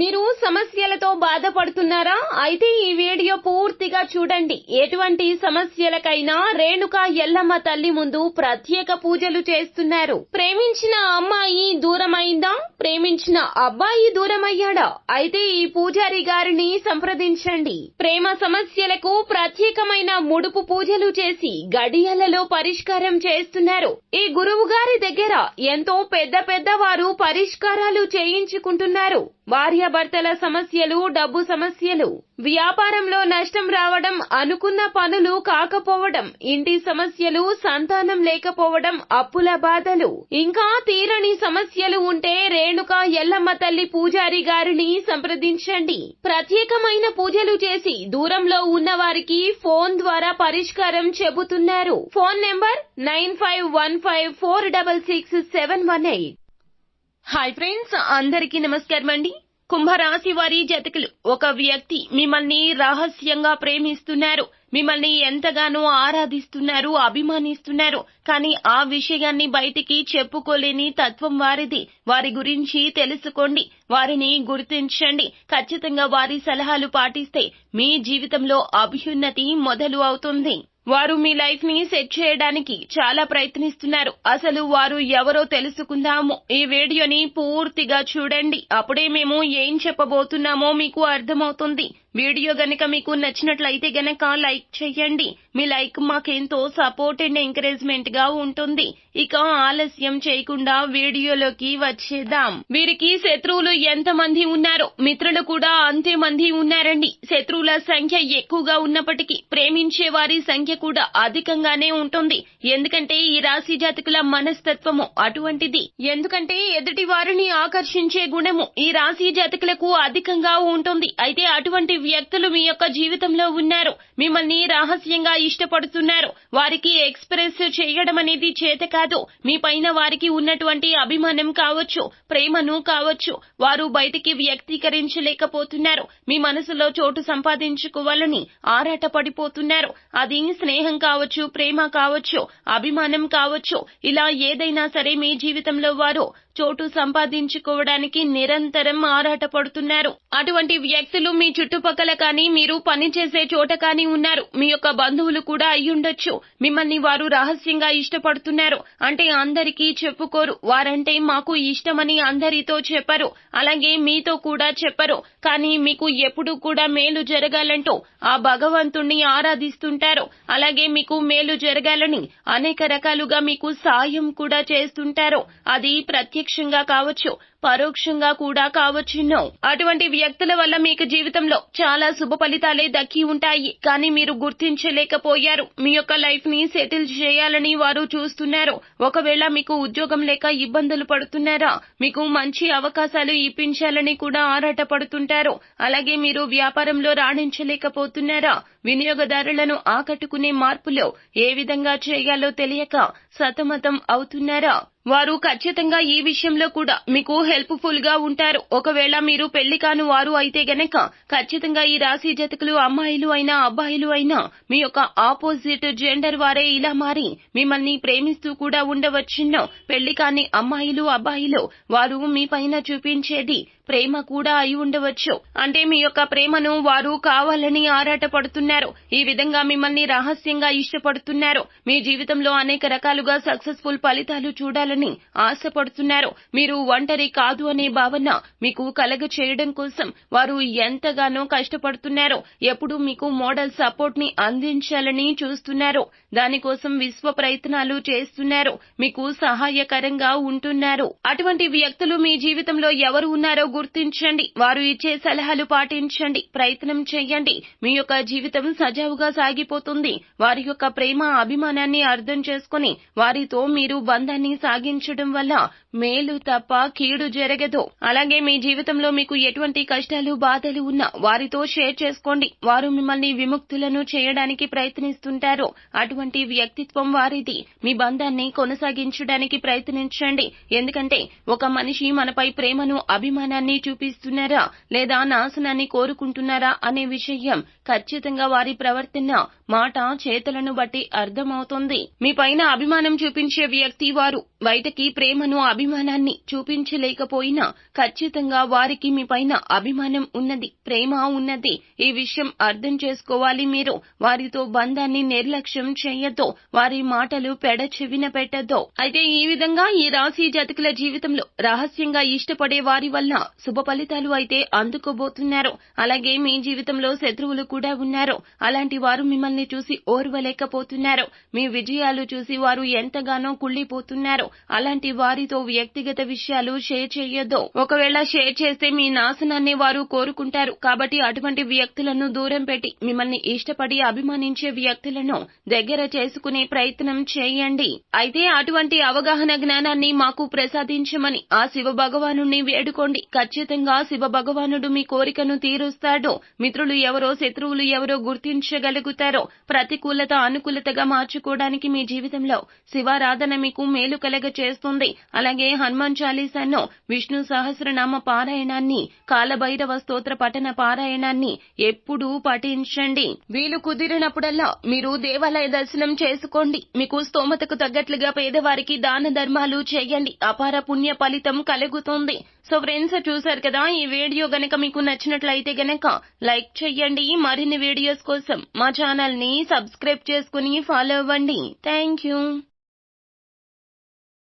మీరు సమస్యలతో బాధపడుతున్నారా? అయితే ఈ వీడియో పూర్తిగా చూడండి. ఎటువంటి సమస్యలకైనా రేణుక ఎల్లమ్మ తల్లి ముందు ప్రత్యేక పూజలు చేస్తున్నారు. ప్రేమించిన అమ్మాయి దూరమైందా ప్రేమించిన అబ్బాయి దూరమయ్యాడా? అయితే ఈ పూజారి గారిని సంప్రదించండి. ప్రేమ సమస్యలకు ప్రత్యేకమైన ముడుపు పూజలు చేసి గడియలలో పరిష్కారం చేస్తున్నారు. ఈ గురువు గారి దగ్గర ఎంతో పెద్ద పెద్ద వారు పరిష్కారాలు చేయించుకుంటున్నారు. భార్యాభర్తల సమస్యలు డబ్బు సమస్యలు వ్యాపారంలో నష్టం రావడం అనుకున్న పనులు కాకపోవడం ఇంటి సమస్యలు సంతానం లేకపోవడం అప్పుల బాధలు ఇంకా తీరని సమస్యలు ఉంటే రేణుక ఎల్లమ్మ తల్లి పూజారి గారిని సంప్రదించండి. ప్రత్యేకమైన పూజలు చేసి దూరంలో ఉన్న వారికి ఫోన్ ద్వారా పరిష్కారం చెబుతున్నారు. Phone number nine five one five four double six seven one eight. Hi friends అందరికీ నమస్కారం అండి కుంభరాశి వారి జతకులు. ఒక వ్యక్తి మిమ్మల్ని రహస్యంగా ప్రేమిస్తున్నారు. మిమ్మల్ని ఎంతగానో ఆరాధిస్తున్నారు అభిమానిస్తున్నారు. కానీ ఆ విషయాన్ని బయటికి చెప్పుకోలేని తత్వం వారిది. వారి గురించి తెలుసుకోండి. వారిని గుర్తించండి. ఖచ్చితంగా వారి సలహాలు పాటిస్తే మీ జీవితంలో అభ్యున్నతి మొదలు అవుతుంది. వారు మీ లైఫ్ని సెట్ చేయడానికి చాలా ప్రయత్నిస్తున్నారు. అసలు వారు ఎవరో తెలుసుకుందాము. ఈ వీడియోని పూర్తిగా చూడండి. అప్పుడే మేము ఏం చెప్పబోతున్నామో మీకు అర్థమవుతుంది. వీడియో గనక మీకు నచ్చినట్లయితే గనక లైక్ చేయండి. మీ లైక్ మాకెంతో సపోర్ట్ అండ్ ఎంకరేజ్మెంట్గా ఉంటుంది. ఇక ఆలస్యం చేయకుండా వీడియోలోకి వచ్చేద్దాం. వీరికి శత్రువులు ఎంత మంది ఉన్నారో మిత్రులు కూడా అంతే మంది ఉన్నారండి. శత్రువుల సంఖ్య ఎక్కువగా ఉన్నప్పటికీ ప్రేమించే వారి సంఖ్య కూడా అధికంగానే ఉంటుంది. ఎందుకంటే ఈ రాశి జాతకుల మనస్తత్వము అటువంటిది. ఎందుకంటే ఎదుటి వారిని ఆకర్షించే గుణము ఈ రాశి జాతకులకు అధికంగా ఉంటుంది. అయితే అటువంటి వ్యక్తులు మీ యొక్క జీవితంలో ఉన్నారు. మిమ్మల్ని రహస్యంగా ఇష్టపడుతున్నారు. వారికి ఎక్స్ప్రెస్ చేయడం అనేది చేత కాదు. మీ పైన వారికి ఉన్నటువంటి అభిమానం కావచ్చు ప్రేమను కావచ్చు. వారు బయటికి వ్యక్తీకరించలేకపోతున్నారు. మీ మనసులో చోటు సంపాదించుకోవాలని ఆరాట పడిపోతున్నారు అది స్నేహం కావచ్చు ప్రేమ కావచ్చు అభిమానం కావచ్చు. ఇలా ఏదైనా సరే మీ జీవితంలో వారు చోటు సంపాదించుకోవడానికి నిరంతరం ఆరాట పడుతున్నారు అటువంటి వ్యక్తులు మీ చుట్టుపక్కల కానీ మీరు పనిచేసే చోట కానీ ఉన్నారు. మీ యొక్క బంధువులు కూడా అయ్యుండొచ్చు మిమ్మల్ని వారు రహస్యంగా ఇష్టపడుతున్నారు. అంటే అందరికీ చెప్పుకోరు. వారంటే మాకు ఇష్టమని అందరితో చెప్పరు. అలాగే మీతో కూడా చెప్పరు. కానీ మీకు ఎప్పుడు కూడా మేలు జరగాలంటూ ఆ భగవంతుణ్ణి ఆరాధిస్తుంటారు. అలాగే మీకు మేలు జరగాలని అనేక రకాలుగా మీకు సాయం కూడా చేస్తుంటారు. అది ప్రత్యక్షంగా కావచ్చు. పరోక్షంగా కూడా కావచ్చును అటువంటి వ్యక్తుల వల్ల మీకు జీవితంలో చాలా శుభ ఫలితాలే దక్కి ఉంటాయి. కానీ మీరు గుర్తించలేకపోయారు. మీ యొక్క లైఫ్ని సెటిల్ చేయాలని వారు చూస్తున్నారు. ఒకవేళ మీకు ఉద్యోగం లేక ఇబ్బందులు పడుతున్నారా మీకు మంచి అవకాశాలు ఇప్పించాలని కూడా ఆరాట పడుతుంటారు అలాగే మీరు వ్యాపారంలో రాణించలేకపోతున్నారా వినియోగదారులను ఆకట్టుకునే మార్పులో ఏ విధంగా చేయాలో తెలియక సతమతం అవుతున్నారా? వారు ఖచ్చితంగా ఈ విషయంలో కూడా మీకు హెల్ప్ఫుల్గా ఉంటారు. ఒకవేళ మీరు పెళ్ళి కాని వారు అయితే గనక ఖచ్చితంగా ఈ రాశి జతకులు అమ్మాయిలు అయినా అబ్బాయిలు అయినా మీ యొక్క ఆపోజిట్ జెండర్ వారే ఇలా మారి మిమ్మల్ని ప్రేమిస్తూ కూడా ఉండవచ్చును. పెళ్ళి కాని అమ్మాయిలు అబ్బాయిలు వారు మీ పైన చూపించేది ప్రేమ కూడా అయి ఉండవచ్చు. అంటే మీ యొక్క ప్రేమను వారు కావాలని ఆరాట పడుతున్నారు ఈ విధంగా మిమ్మల్ని రహస్యంగా ఇష్టపడుతున్నారు. మీ జీవితంలో అనేక రకాలుగా సక్సెస్ఫుల్ ఫలితాలు చూడాలి చూడాలని ఆశపడుతున్నారు. మీరు ఒంటరి కాదు అనే భావన మీకు కలగ చేయడం కోసం వారు ఎంతగానో కష్టపడుతున్నారు. ఎప్పుడు మీకు మోడల్ సపోర్ట్ని అందించాలని చూస్తున్నారు. దానికోసం విశ్వ ప్రయత్నాలు చేస్తున్నారు. మీకు సహాయకరంగా ఉంటున్నారు. అటువంటి వ్యక్తులు మీ జీవితంలో ఎవరు ఉన్నారో గుర్తించండి. వారు ఇచ్చే సలహాలు పాటించండి. ప్రయత్నం చేయండి. మీ యొక్క జీవితం సజావుగా సాగిపోతుంది. వారి యొక్క ప్రేమ అభిమానాన్ని అర్థం చేసుకుని వారితో మీరు బంధాన్ని సాగించడం వల్ల మేలు తప్ప కీడు జరగదు. అలాగే మీ జీవితంలో మీకు ఎటువంటి కష్టాలు బాధలు ఉన్నా వారితో షేర్ చేసుకోండి. వారు మిమ్మల్ని విముక్తులను చేయడానికి ప్రయత్నిస్తుంటారు. అటువంటి వ్యక్తిత్వం వారిది. మీ బంధాన్ని కొనసాగించడానికి ప్రయత్నించండి. ఎందుకంటే ఒక మనిషి మనపై ప్రేమను అభిమానాన్ని చూపిస్తున్నారా లేదా నాశనాన్ని కోరుకుంటున్నారా అనే విషయం ఖచ్చితంగా వారి ప్రవర్తన మాట చేతలను బట్టి అర్థమవుతుంది. మీ పైన అభిమానం చూపించే వ్యక్తి వారు. బయటకి ప్రేమను అభిమానాన్ని చూపించలేకపోయినా ఖచ్చితంగా వారికి మీ పైన అభిమానం ఉన్నది ప్రేమ ఉన్నది. ఈ విషయం అర్థం చేసుకోవాలి మీరు. వారితో బంధాన్ని నిర్లక్ష్యం చేయొద్దు. వారి మాటలు పెడ చెవిన పెట్టద్దు. అయితే ఈ విధంగా ఈ రాశి జాతకుల జీవితంలో రహస్యంగా ఇష్టపడే వారి వల్ల శుభ ఫలితాలు అయితే అందుకోబోతున్నారు. అలాగే మీ జీవితంలో శత్రువులు కూడా ఉన్నారు. అలాంటి వారు మిమ్మల్ని చూసి ఓర్వలేకపోతున్నారు. మీ విజయాలు చూసి వారు ఎంతగానో కుళ్ళిపోతున్నారు. అలాంటి వారితో వ్యక్తిగత విషయాలు షేర్ చేయొద్దు. ఒకవేళ షేర్ చేస్తే మీ నాశనాన్ని వారు కోరుకుంటారు. కాబట్టి అటువంటి వ్యక్తులను దూరం పెట్టి మిమ్మల్ని ఇష్టపడి అభిమానించే వ్యక్తులను దగ్గర చేసుకునే ప్రయత్నం చేయండి. అయితే అటువంటి అవగాహన జ్ఞానాన్ని మాకు ప్రసాదించమని ఆ శివ భగవాను వేడుకోండి. ఖచ్చితంగా శివ భగవానుడు మీ కోరికను తీరుస్తాడు. మిత్రులు ఎవరో శత్రువులు ఎవరో గుర్తించగలుగుతారో ప్రతికూలత అనుకూలతగా మార్చుకోవడానికి మీ జీవితంలో శివారాధన మీకు మేలు కలగ చేస్తుంది అలాగే హనుమాన్ చాలీసాను విష్ణు సహస్రనామ పారాయణాన్ని కాలభైరవ స్తోత్ర పఠన పారాయణాన్ని ఎప్పుడూ పఠించండి. వీలు కుదిరినప్పుడల్లా మీరు దేవాలయ దర్శనం చేసుకోండి. మీకు స్తోమతకు తగ్గట్లుగా పేదవారికి దాన ధర్మాలు చేయండి. అపార పుణ్య ఫలితం కలుగుతుంది. సో ఫ్రెండ్స్ చూసారు కదా ఈ వీడియో గనక మీకు నచ్చినట్లయితే గనక లైక్ చేయండి. మరిన్ని వీడియోస్ కోసం మా ఛానల్ని సబ్స్క్రైబ్ చేసుకుని ఫాలో అవ్వండి. Thank you.